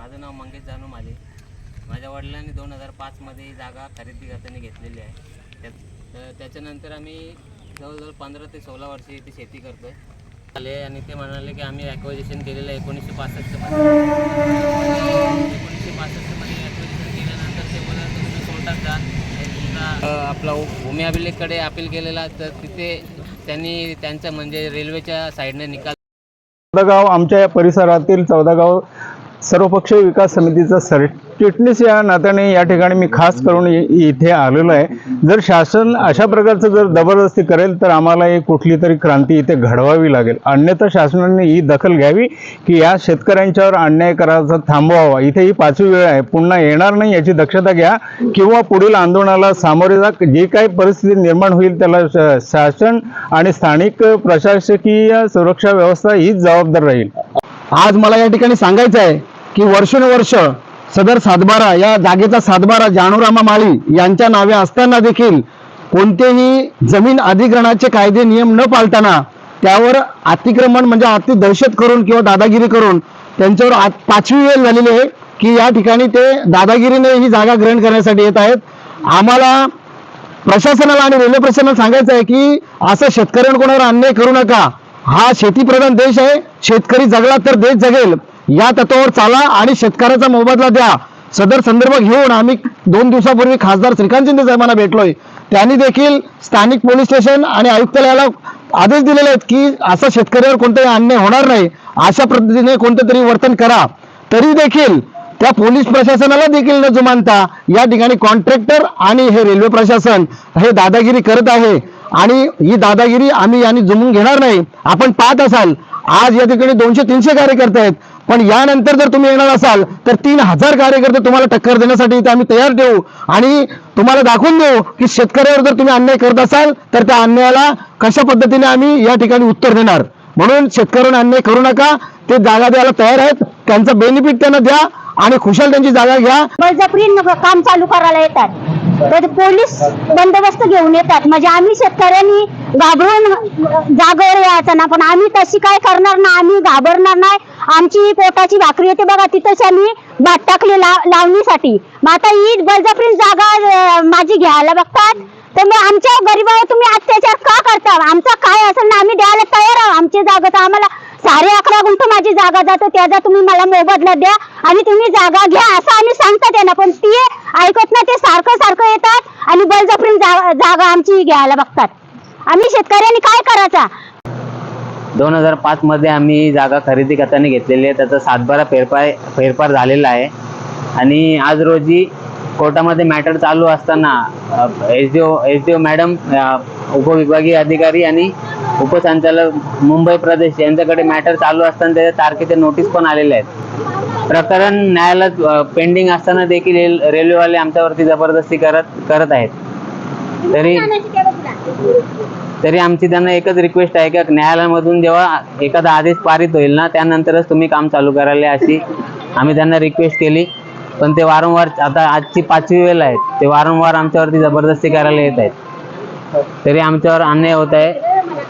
माझं नाव मंगेश जानू माले. माझ्या वडिलांनी दोन हजार पाचमध्ये ही जागा खरेदी करताना घेतलेली आहे. त्यात त्याच्यानंतर आम्ही जवळजवळ पंधरा ते सोळा वर्षे इथे शेती करतो आहे आले आणि ते म्हणाले की आम्ही ॲक्वायजेशन केलेलं आहे. एकोणीसशे पासष्टमध्ये एकोणीसशे पासष्टमध्ये ॲक्वायजेशन केल्यानंतर ते बोलत तुम्ही कोर्टात जा आपला भूमी अभिलेखकडे अपील केलेला. तर तिथे त्यांनी त्यांच्या म्हणजे रेल्वेच्या साईडने निकाल चौदा गाव आमच्या या परिसरातील चौदागाव सर्वपक्षीय विकास समितीचा सरचिटणीस या नात्याने या ठिकाणी मी खास करून इथे आलेलो आहे. जर शासन अशा प्रकारचं जर जबरदस्ती करेल तर आम्हाला एक कुठली तरी क्रांती इथे घडवावी लागेल. अन्यथा शासनाने ही दखल घ्यावी की या शेतकऱ्यांच्यावर अन्याय करायचा थांबवावा. इथे ही पाचवी वेळ आहे. पुन्हा येणार नाही याची दक्षता घ्या किंवा पुढील आंदोलनाला सामोरे जा. जी काही परिस्थिती निर्माण होईल त्याला शासन आणि स्थानिक प्रशासकीय सुरक्षा व्यवस्था हीच जबाबदार राहील. आज मला या ठिकाणी सांगायचं आहे की वर्षानुवर्ष सदर सातबारा या जागेचा सातबारा जानूरामा माळी यांच्या नावे असताना देखील कोणतेही जमीन अधिग्रहणाचे कायदे नियम न पाळताना त्यावर अतिक्रमण म्हणजे अति दहशत करून किंवा दादागिरी करून त्यांच्यावर पाचवी वेळ झालेली आहे की या ठिकाणी ते दादागिरीने ही जागा ग्रहण करण्यासाठी येत आहेत. आम्हाला प्रशासनाला आणि रेल्वे प्रशासनाला सांगायचं आहे की असं शेतकऱ्यांवर कोणावर अन्याय करू नका. हा शेतीप्रधान देश आहे. शेतकरी जगला तर देश जगेल. या तत्वावर चाला आणि शेतकऱ्याचा मोबदला द्या. सदर संदर्भ घेऊन आम्ही दोन दिवसापूर्वी खासदार श्रीकांत शिंदे साहेबांना भेटलोय. त्यांनी देखील स्थानिक पोलीस स्टेशन आणि आयुक्तालयाला आदेश दिलेले आहेत की असं शेतकऱ्यावर कोणताही अन्याय होणार नाही. अशा पद्धतीने कोणतं तरी वर्तन करा. तरी देखील त्या पोलीस प्रशासनाला देखील न जुमानता या ठिकाणी कॉन्ट्रॅक्टर आणि हे रेल्वे प्रशासन हे दादागिरी करत आहे. आणि ही दादागिरी आम्ही यांनी जुमून घेणार नाही. आपण पाहत असाल आज या ठिकाणी दोनशे तीनशे कार्यकर्ते आहेत. पण यानंतर जर तुम्ही येणार असाल तर तीन हजार कार्यकर्ते तुम्हाला टक्कर देण्यासाठी इथे आम्ही तयार ठेवू. आणि तुम्हाला दाखवून देऊ की शेतकऱ्यावर जर तुम्ही अन्याय करत असाल तर त्या अन्यायाला कशा पद्धतीने आम्ही या ठिकाणी उत्तर देणार? म्हणून शेतकऱ्यांना अन्याय करू नका. ते जागा द्यायला तयार आहेत. त्यांचं बेनिफिट त्यांना द्या आणि खुशाल त्यांची जागा घ्या. बळजबरी न- काम चालू करायला येतात. तर पोलीस बंदोबस्त घेऊन येतात. म्हणजे आम्ही शेतकऱ्यांनी घाबरून जागेवर यायचं ना पण आम्ही तशी काय करणार ना आम्ही घाबरणार नाही. आमची पोटाची भाकरी येते बघा तिथंच आम्ही भात टाकली लाव- लावणीसाठी. मग आता ही बळजबरी जागा माझी घ्यायला बघतात. तर मग आमच्या गरीबावर तुम्ही अत्याचार का करता? आमचा काय असेल ना आम्ही द्यायला तयार आहोत. आमची जागा तर आम्हाला साडे अकरा गुंठ माझी जागा जातो त्याचा तुम्ही मला मोबदला द्या आणि तुम्ही जागा घ्या असं आम्ही सांगतात त्यांना. पण ती ऐकत ना ते सारखं सारखं येतात आणि बळजबरी जागा आमची घ्यायला बघतात. आम्ही शेतकऱ्यांनी काय करायचा? दोन हजार पाच मध्ये आम्ही जागा खरेदी करताना घेतलेली आहे. त्याचा सातबारा फेरफार फेरफार झालेला आहे. आणि आज रोजी कोर्टामध्ये मॅटर चालू असताना S D O S D O madam उपविभागीय अधिकारी आणि उपसंचालक मुंबई प्रदेश यांच्याकडे मॅटर चालू असताना त्याच्या तारखेचे नोटीस पण आलेले आहेत. प्रकरण न्यायालयात पेंडिंग असताना देखील रेल- रेल्वेवाले आमच्यावरती जबरदस्ती करत करत आहेत. तरी तरी आमची त्यांना एकच रिक्वेस्ट आहे की न्यायालयामधून जेव्हा एखादा आदेश पारित होईल ना त्यानंतरच तुम्ही काम चालू करायला अशी आम्ही त्यांना रिक्वेस्ट केली. पण ते वारंवार आता आजची पाचवी वेळ आहे. ते वारंवार आमच्यावरती जबरदस्ती करायला येत आहेत. तरी आमच्यावर अन्याय होत आहे.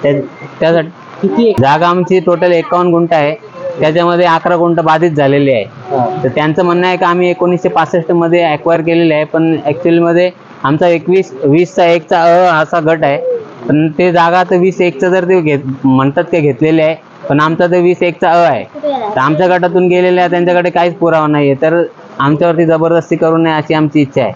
त्यासाठी किती जागा आमची टोटल एकावन्न गुंठ आहे. त्याच्यामध्ये अकरा गुंठ बाधित झालेली आहे. तर त्यांचं म्हणणं आहे की आम्ही एकोणीसशे पासष्टमध्ये अक्वायर केलेले आहे पण ऍक्च्युअली मध्ये आमचा एकवीस वीसचा एकचा अ असा गट आहे. पण ते जागा तर वीस एकचा जर ते घेत म्हणतात ते घेतलेले आहे पण आमचा तर वीस एकचा अ आहे. तर आमच्या गटातून गेलेले आहे त्यांच्याकडे काहीच पुरावा नाही आहे तर आमच्यावरती जबरदस्ती करू नये अशी आमची इच्छा आहे.